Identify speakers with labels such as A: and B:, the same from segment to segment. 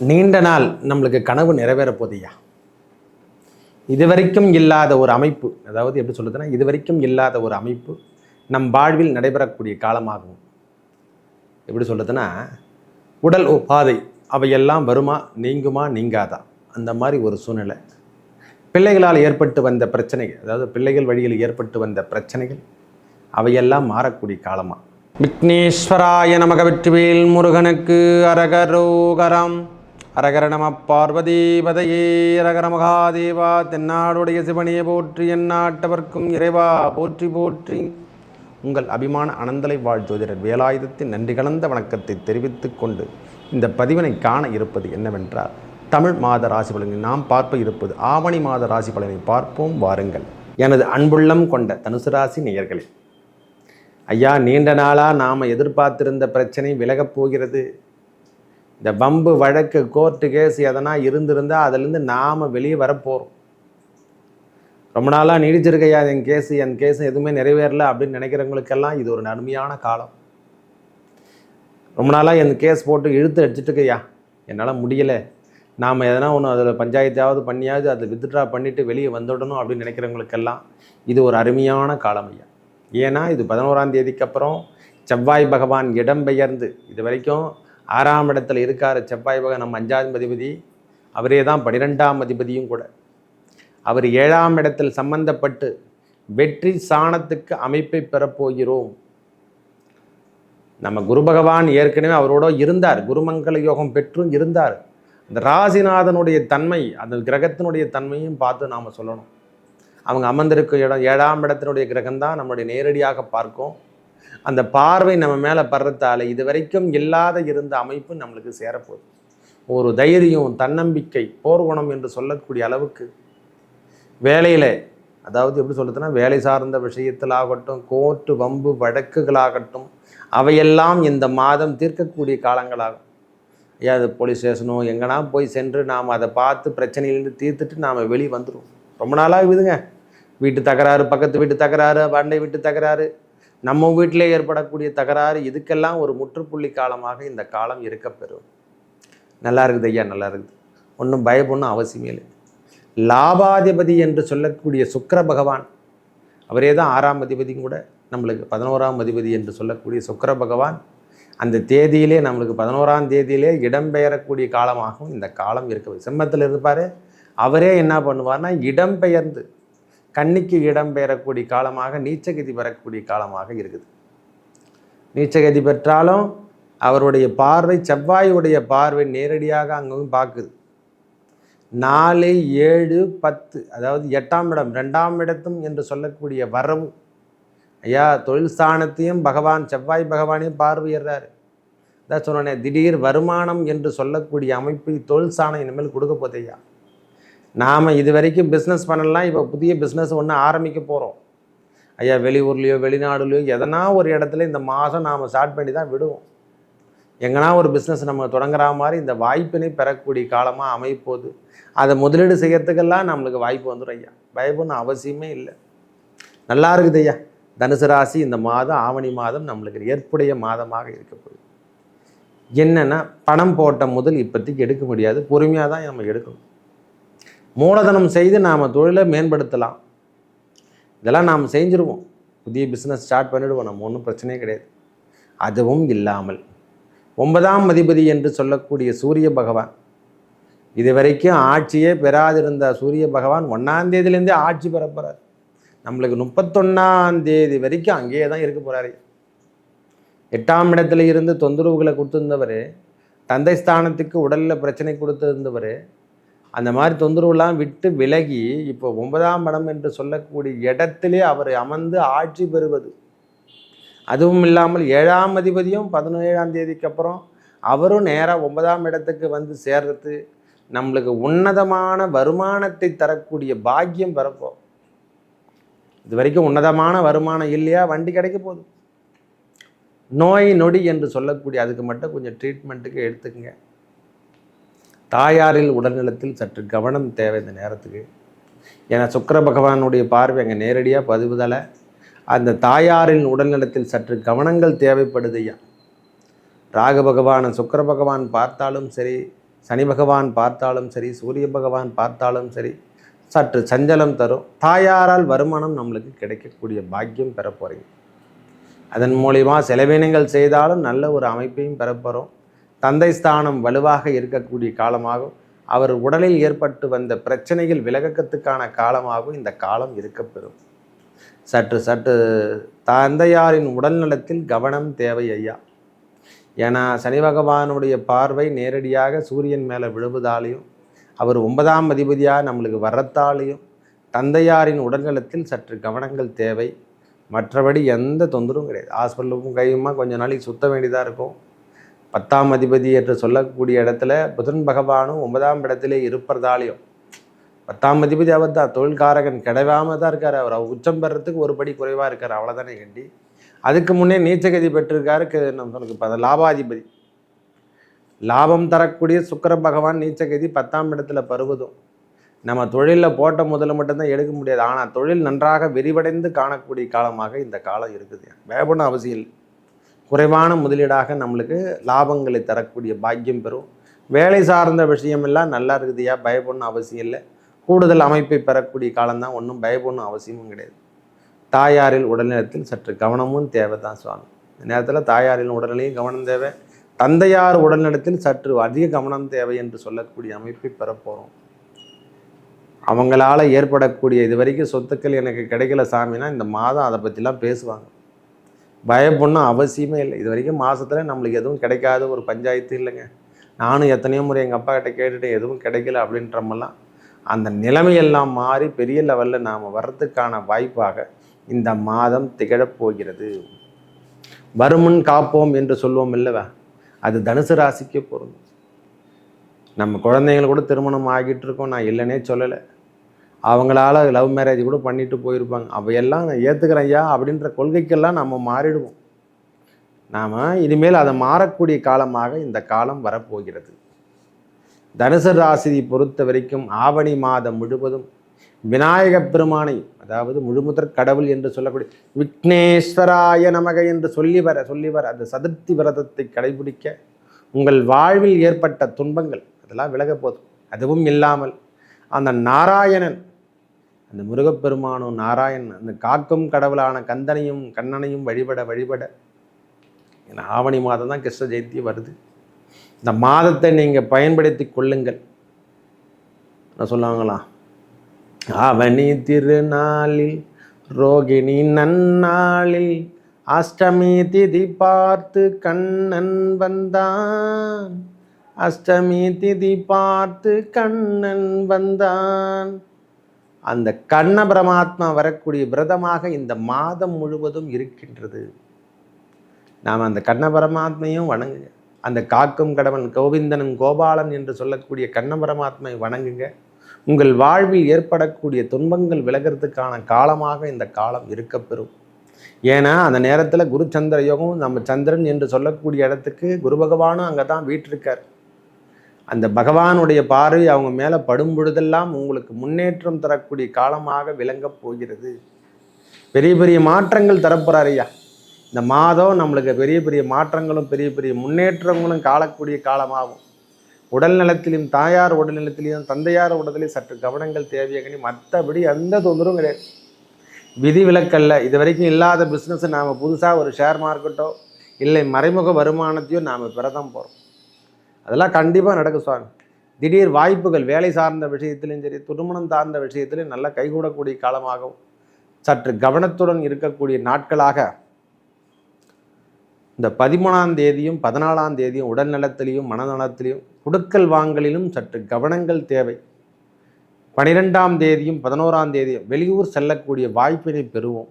A: நீண்ட நாள் நம்மளுக்கு கனவு நிறைவேற போதையா இதுவரைக்கும் இல்லாத ஒரு அமைப்பு அதாவது எப்படி சொல்லுதுன்னா இதுவரைக்கும் இல்லாத ஒரு அமைப்பு நம் வாழ்வில் நடைபெறக்கூடிய காலமாகும். எப்படி சொல்லுதுன்னா உடல் உபாதை அவையெல்லாம் வருமா நீங்குமா நீங்காதா? அந்த மாதிரி ஒரு சூழ்நிலை. பிள்ளைகளால் ஏற்பட்டு வந்த பிரச்சனைகள் அதாவது பிள்ளைகள் வழியில் ஏற்பட்டு வந்த பிரச்சனைகள் அவையெல்லாம் மாறக்கூடிய காலமாக விக்னேஸ்வராய நமக வெற்றிவேல் முருகனுக்கு அரகரோகரம். அரகர நம பார்வதி பதையே அரகர மகாதேவா தென்னாடுடைய சிவனையை போற்றி எந்நாட்டவர்க்கும் இறைவா போற்றி போற்றி. உங்கள் அபிமான அனந்தலை வாழ் ஜோதிடர் வேலாயுதத்தின் நன்றி கலந்த வணக்கத்தை தெரிவித்து கொண்டு இந்த பதிவினை காண இருப்பது என்னவென்றால் தமிழ் மாத ராசி பலனை நாம் பார்ப்ப இருப்பது ஆவணி மாத ராசி பலனை பார்ப்போம் வாருங்கள். எனது அன்புள்ளம் கொண்ட தனுசு ராசி நேயர்களே ஐயா நீண்ட நாளாக நாம் எதிர்பார்த்திருந்த பிரச்சனை விலகப் போகிறது. இந்த வம்பு வழக்கு கோர்ட்டு கேஸ் எதனா இருந்திருந்தால் அதுலேருந்து நாம் வெளியே வரப்போகிறோம் ரொம்ப நாளாக நீடிச்சிருக்கையா என் கேஸு என் கேஸு எதுவுமே நிறைவேறல அப்படின்னு நினைக்கிறவங்களுக்கெல்லாம் இது ஒரு நன்மையான காலம். ரொம்ப நாளாக என் கேஸ் போட்டு இழுத்து அடிச்சிட்டுக்கையா என்னால் முடியலை. நாம் எதனா ஒன்று அதில் பஞ்சாயத்தாவது பண்ணியாவது அதை வித்ட்ரா பண்ணிவிட்டு வெளியே வந்துடணும் அப்படின்னு நினைக்கிறவங்களுக்கெல்லாம் இது ஒரு அருமையான காலம் ஐயா. ஏன்னா இது பதினோராம் தேதிக்கு அப்புறம் செவ்வாய் பகவான் இடம்பெயர்ந்து இது வரைக்கும் ஆறாம் இடத்துல இருக்கார் செவ்வாய் பகவான் நம்ம அஞ்சாம் அதிபதி. அவரே தான் பன்னிரெண்டாம் அதிபதியும் கூட. அவர் ஏழாம் இடத்தில் சம்பந்தப்பட்டு வெற்றி சாணத்துக்கு அமைப்பை பெறப்போகிறோம். நம்ம குரு பகவான் ஏற்கனவே அவரோட இருந்தார். குருமங்கல யோகம் பெற்றும் இருந்தார். அந்த ராசிநாதனுடைய தன்மை அந்த கிரகத்தினுடைய தன்மையும் பார்த்து நாம் சொல்லணும். அவங்க அமர்ந்திருக்கும் இடம் ஏழாம் இடத்தினுடைய கிரகம்தான் நம்முடைய நம்மளுடைய நேரடியாக பார்க்கும். அந்த பார்வை நம்ம மேலே படுறதால இது வரைக்கும் இல்லாத இருந்த அமைப்பு நம்மளுக்கு சேரப்போகுது. ஒரு தைரியம் தன்னம்பிக்கை போர்குணம் என்று சொல்லக்கூடிய அளவுக்கு வேலையில் அதாவது எப்படி சொல்கிறதுனா வேலை சார்ந்த விஷயத்தில் ஆகட்டும் கோர்ட்டு வம்பு வழக்குகளாகட்டும் அவையெல்லாம் இந்த மாதம் தீர்க்கக்கூடிய காலங்களாகும். ஐயா அது போலீஸ் ஸ்டேஷனோ எங்கன்னா போய் சென்று நாம் அதை பார்த்து பிரச்சனையிலேருந்து தீர்த்துட்டு நாம் வெளியே வந்துடுவோம் ரொம்ப நாளாகுதுங்க வீட்டு தகராறு பக்கத்து வீட்டு தகராறு வண்டை வீட்டு தகராறு. நம்ம வீட்டிலே ஏற்படக்கூடிய தகராறு இதுக்கெல்லாம் ஒரு முற்றுப்புள்ளி காலமாக இந்த காலம் இருக்கப்பெறும். நல்லா இருக்குது ஐயா நல்லா இருக்குது. ஒன்றும் பயப்படணும் அவசியமே இல்லை. லாபாதிபதி என்று சொல்லக்கூடிய சுக்கிர பகவான் அவரே தான் ஆறாம் அதிபதியும் கூட நம்மளுக்கு பதினோராம் அதிபதி என்று சொல்லக்கூடிய சுக்கர பகவான் அந்த தேதியிலே நம்மளுக்கு பதினோராம் தேதியிலே இடம்பெயரக்கூடிய காலமாகவும் இந்த காலம் இருக்க சிம்மத்தில் இருப்பார். அவரே என்ன பண்ணுவார்னா இடம்பெயர்ந்து கன்னிக்கு இடம்பெயரக்கூடிய காலமாக நீச்சகதி பெறக்கூடிய காலமாக இருக்குது. நீச்சகதி பெற்றாலும் அவருடைய பார்வை செவ்வாயுடைய பார்வை நேரடியாக அங்கும் பார்க்குது. நாலு ஏழு பத்து அதாவது எட்டாம் இடம் ரெண்டாம் இடத்தும் என்று சொல்லக்கூடிய வரவு. ஐயா தொழில் ஸ்தானத்தையும் பகவான் செவ்வாய் பகவானையும் பார்வையிடுறாரு. அதான் சொன்னேனே திடீர் வருமானம் என்று சொல்லக்கூடிய அமைப்பு தொழில் ஸ்தானம் இனிமேல் கொடுக்க போதையா நாம் இது வரைக்கும் பிஸ்னஸ் பண்ணலாம். இப்போ புதிய பிஸ்னஸ் ஒன்று ஆரம்பிக்க போகிறோம் ஐயா வெளியூர்லேயோ வெளிநாடுலையோ எதனா ஒரு இடத்துல இந்த மாதம் நாம் ஸ்டார்ட் பண்ணி தான் விடுவோம். எங்கன்னா ஒரு பிஸ்னஸ் நம்ம தொடங்குற மாதிரி இந்த வாய்ப்பினை பெறக்கூடிய காலமாக அமைப்போது. அதை முதலீடு செய்யறதுக்கெல்லாம் நம்மளுக்கு வாய்ப்பு வந்துடும் ஐயா. பயப்படணும் அவசியமே இல்லை. நல்லா இருக்குது ஐயா. தனுசு ராசி இந்த மாதம் ஆவணி மாதம் நம்மளுக்கு ஏற்புடைய மாதமாக இருக்க போகுது. என்னென்னா பணம் போட்ட முதல் இப்போதைக்கு எடுக்க முடியாது. பொறுமையாக தான் நம்ம எடுக்கணும். மூலதனம் செய்து நாம் தொழிலை மேம்படுத்தலாம். இதெல்லாம் நாம் செஞ்சுருவோம். புதிய பிஸ்னஸ் ஸ்டார்ட் பண்ணிவிடுவோம் நம்ம ஒன்றும் பிரச்சனையே கிடையாது. அதுவும் இல்லாமல் ஒன்பதாம் அதிபதி என்று சொல்லக்கூடிய சூரிய பகவான் இதுவரைக்கும் ஆட்சியே பெறாதிருந்த சூரிய பகவான் ஒன்றாம் தேதியிலேருந்தே ஆட்சி பெற போகிறார் நம்மளுக்கு முப்பத்தொன்னாம் தேதி வரைக்கும் அங்கேயே தான் இருக்க போகிறாரு எட்டாம் இடத்துல இருந்து தொந்தரவுகளை கொடுத்துருந்தவர் தந்தை ஸ்தானத்துக்கு உடலில் பிரச்சனை கொடுத்துருந்தவர் அந்த மாதிரி தொந்தரவுலாம் விட்டு விலகி இப்போ ஒன்பதாம் இடம் என்று சொல்லக்கூடிய இடத்திலே அவர் அமர்ந்து ஆட்சி பெறுவது. அதுவும் இல்லாமல் ஏழாம் அதிபதியும் பதினேழாம் தேதிக்கு அப்புறம் அவரும் நேராக ஒன்பதாம் இடத்துக்கு வந்து சேர்றது நம்மளுக்கு உன்னதமான வருமானத்தை தரக்கூடிய பாக்கியம் பிறப்போம் இது வரைக்கும் உன்னதமான வருமானம் இல்லையா? வண்டி கிடைக்க போகுது. நோய் நொடி என்று சொல்லக்கூடிய அதுக்கு மட்டும் கொஞ்சம் ட்ரீட்மெண்ட்டுக்கு எடுத்துக்கங்க. தாயாரில் உடல்நலத்தில் சற்று கவனம் தேவை இந்த நேரத்துக்கு. ஏன்னா சுக்கிர பகவானுடைய பார்வை அங்கே நேரடியாக பதிவுதலை. அந்த தாயாரின் உடல்நலத்தில் சற்று கவனங்கள் தேவைப்படுது ஐயா. ராகு பகவான் சுக்கிர பகவான் பார்த்தாலும் சரி சனி பகவான் பார்த்தாலும் சரி சூரிய பகவான் பார்த்தாலும் சரி சற்று சஞ்சலம் தரும். தாயாரால் வருமானம் நம்மளுக்கு கிடைக்கக்கூடிய பாக்கியம் பெற போகிறீங்க அதன் மூலிமா செலவினங்கள் செய்தாலும் நல்ல ஒரு அமைப்பையும் பெறப்போகிறோம் தந்தை ஸ்தானம் வலுவாக இருக்கக்கூடிய காலமாகும். அவர் உடலில் ஏற்பட்டு வந்த பிரச்சனைகள் விலகக்கத்துக்கான காலமாகவும் இந்த காலம் இருக்கப்பெறும். சற்று சற்று தந்தையாரின் உடல்நலத்தில் கவனம் தேவை ஐயா. ஏன்னா சனி பகவானுடைய பார்வை நேரடியாக சூரியன் மேலே விழுவதாலையும் அவர் ஒன்பதாம் அதிபதியாக நம்மளுக்கு வர்றத்தாலையும் தந்தையாரின் உடல்நலத்தில் சற்று கவனங்கள் தேவை. மற்றபடி எந்த தொந்தரவும் கிடையாது. ஹாஸ்பிட்டலுக்கும் கையுமா கொஞ்ச நாளைக்கு சுத்த வேண்டியதாக இருக்கும். பத்தாம் அதிபதி என்று சொல்லக்கூடிய இடத்துல புதன் பகவானும் ஒன்பதாம் இடத்திலே இருப்பதாலையும். பத்தாம் அதிபதி அவர் தான் தொழில்காரகன் கிடையாம தான் இருக்கார் அவர். உச்சம் பெறத்துக்கு ஒரு படி குறைவாக இருக்கார் அவ்வளோதானே கண்டி. அதுக்கு முன்னே நீச்சகதி பெற்றிருக்காரு நமக்கு இப்போ லாபாதிபதி. லாபம் தரக்கூடிய சுக்கர பகவான் நீச்சகதி பத்தாம் இடத்துல பருவதும் நம்ம தொழிலில் போட்ட முதல்ல மட்டும்தான் எடுக்க முடியாது. ஆனால் தொழில் நன்றாக விரிவடைந்து காணக்கூடிய காலமாக இந்த காலம் இருக்குது. வேபன அவசியம் இல்லை. குறைவான முதலீடாக நம்மளுக்கு லாபங்களை தரக்கூடிய பாக்கியம் பெறும். வேலை சார்ந்த விஷயமெல்லாம் நல்லா இருக்குதுயா பயப்படணும் அவசியம் இல்லை. கூடுதல் அமைப்பை பெறக்கூடிய காலம்தான். ஒன்றும் பயப்படணும் அவசியமும் கிடையாது. தாயாரில் உடல்நலத்தில் சற்று கவனமும் தேவை தான் சுவாமி. இந்த நேரத்தில் தாயாரின் உடல்நிலையும் கவனம் தேவை. தந்தையார் உடல்நலத்தில் சற்று அதிக கவனம் தேவை என்று சொல்லக்கூடிய அமைப்பை பெறப்போகிறோம் அவங்களால ஏற்படக்கூடிய இது வரைக்கும் சொத்துக்கள் எனக்கு கிடைக்கல சாமினா இந்த மாதம் அதை பற்றிலாம் பேசுவாங்க. பயப்படணும் அவசியமே இல்லை. இது வரைக்கும் மாதத்தில் நம்மளுக்கு எதுவும் கிடைக்காத ஒரு பஞ்சாயத்து இல்லைங்க. நானும் எத்தனையோ முறை எங்கள் அப்பா கிட்ட கேட்டுட்டு எதுவும் கிடைக்கல அப்படின்றமெல்லாம் அந்த நிலைமையெல்லாம் மாறி பெரிய லெவலில் நாம் வர்றதுக்கான வாய்ப்பாக இந்த மாதம் திகழப் போகிறது. வருமுன் காப்போம் என்று சொல்லுவோம் இல்லவா? அது தனுசு ராசிக்கே பொருந்தும். நம்ம குழந்தைங்கள கூட திருமணம் ஆகிட்டு இருக்கோம். நான் இல்லைன்னே சொல்லலை. அவங்களால லவ் மேரேஜ் கூட பண்ணிட்டு போயிருப்பாங்க. அவையெல்லாம் நான் ஏற்றுக்கிறேன் ஐயா அப்படின்ற கொள்கைக்கெல்லாம் நம்ம மாறிடுவோம். நாம் இனிமேல் அதை மாறக்கூடிய காலமாக இந்த காலம் வரப்போகிறது. தனுசு ராசியை பொறுத்த வரைக்கும் ஆவணி மாதம் முழுவதும் விநாயக பெருமானை அதாவது முழுமுதற் கடவுள் என்று சொல்லக்கூடிய விக்னேஸ்வராய நமக என்று சொல்லி வர சொல்லி வர அந்த சதுர்த்தி விரதத்தை கடைபிடிக்க உங்கள் வாழ்வில் ஏற்பட்ட துன்பங்கள் அதெல்லாம் விலக போதும். அதுவும் இல்லாமல் அந்த நாராயணன் அந்த முருகப்பெருமானும் நாராயண் அந்த காக்கும் கடவுளான கந்தனையும் கண்ணனையும் வழிபட வழிபட. ஏன்னா ஆவணி மாதம் தான் கிருஷ்ண ஜெயந்தி வருது. இந்த மாதத்தை நீங்கள் பயன்படுத்தி கொள்ளுங்கள். என்ன சொல்லுவாங்களா ஆவணி திருநாளில் ரோகிணி நன்னாளில் அஷ்டமி திதி பார்த்து கண்ணன் வந்தான். அஷ்டமி திதி பார்த்து கண்ணன் வந்தான். அந்த கண்ண பரமாத்மா வரக்கூடிய விரதமாக இந்த மாதம் முழுவதும் இருக்கின்றது. நாம் அந்த கண்ண பரமாத்மையும் வணங்குங்க. அந்த காக்கும் கடவன் கோவிந்தனும் கோபாலன் என்று சொல்லக்கூடிய கண்ண பரமாத்மை வணங்குங்க. உங்கள் வாழ்வில் ஏற்படக்கூடிய துன்பங்கள் விலகிறதுக்கான காலமாக இந்த காலம் இருக்கப்பெறும். ஏன்னா அந்த நேரத்தில் குரு சந்திர யோகம் நம்ம சந்திரன் என்று சொல்லக்கூடிய இடத்துக்கு குரு பகவானும் அங்கே தான் வீட்டிருக்கார். அந்த பகவானுடைய பார்வை அவங்க மேலே படும் பொழுதெல்லாம் உங்களுக்கு முன்னேற்றம் தரக்கூடிய காலமாக விளங்கப் போகிறது. பெரிய பெரிய மாற்றங்கள் தரப்போகிறார் ஐயா. இந்த மாதம் நம்மளுக்கு பெரிய பெரிய மாற்றங்களும் பெரிய பெரிய முன்னேற்றங்களும் காலக்கூடிய காலமாகும். உடல் நலத்திலும் தாயார் உடல் நலத்திலையும் தந்தையார் உடலையும் சற்று கவனங்கள் தேவையாகனி. மற்றபடி எந்த தொந்தரவும் கிடையாது. விதி விலக்கல்ல. இது வரைக்கும் இல்லாத பிஸ்னஸை நாம் புதுசாக ஒரு ஷேர் மார்க்கெட்டோ இல்லை மறைமுக வருமானத்தையோ நாம் பெற தான் போகிறோம் அதெல்லாம் கண்டிப்பாக நடக்கும் சுவாமி. திடீர் வாய்ப்புகள் வேலை சார்ந்த விஷயத்திலையும் சரி திருமணம் சார்ந்த விஷயத்திலையும் நல்லா கைகூடக்கூடிய காலமாகவும் சற்று கவனத்துடன் இருக்கக்கூடிய நாட்களாக இந்த பதிமூணாம் தேதியும் பதினாலாம் தேதியும் உடல் நலத்திலையும் மனநலத்திலையும் குடுக்கல் வாங்கலிலும் சற்று கவனங்கள் தேவை. பனிரெண்டாம் தேதியும் பதினோராம் தேதியும் வெளியூர் செல்லக்கூடிய வாய்ப்பினை பெறுவோம்.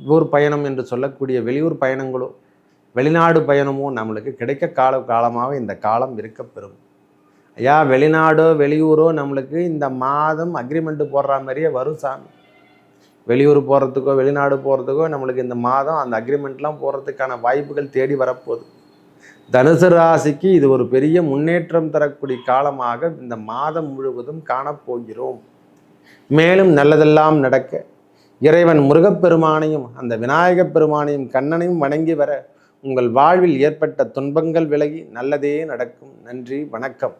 A: ஊர் பயணம் என்று சொல்லக்கூடிய வெளியூர் பயணங்களோ வெளிநாடு பயணமும் நம்மளுக்கு கிடைக்க கால காலமாக இந்த காலம் இருக்க பெறும் ஐயா வெளிநாடோ வெளியூரோ நம்மளுக்கு இந்த மாதம் அக்ரிமெண்ட்டு போடுற மாதிரியே வரும் சாமி. வெளியூர் போகிறதுக்கோ வெளிநாடு போகிறதுக்கோ நம்மளுக்கு இந்த மாதம் அந்த அக்ரிமெண்ட்லாம் போகிறதுக்கான வாய்ப்புகள் தேடி வரப்போகுது. தனுசு ராசிக்கு இது ஒரு பெரிய முன்னேற்றம் தரக்கூடிய காலமாக இந்த மாதம் முழுவதும் காணப்போகிறோம். மேலும் நல்லதெல்லாம் நடக்க இறைவன் முருகப்பெருமானையும் அந்த விநாயகப் பெருமானையும் கண்ணனையும் வணங்கி வர உங்கள் வாழ்வில் ஏற்பட்ட துன்பங்கள் விலகி நல்லதே நடக்கும். நன்றி வணக்கம்.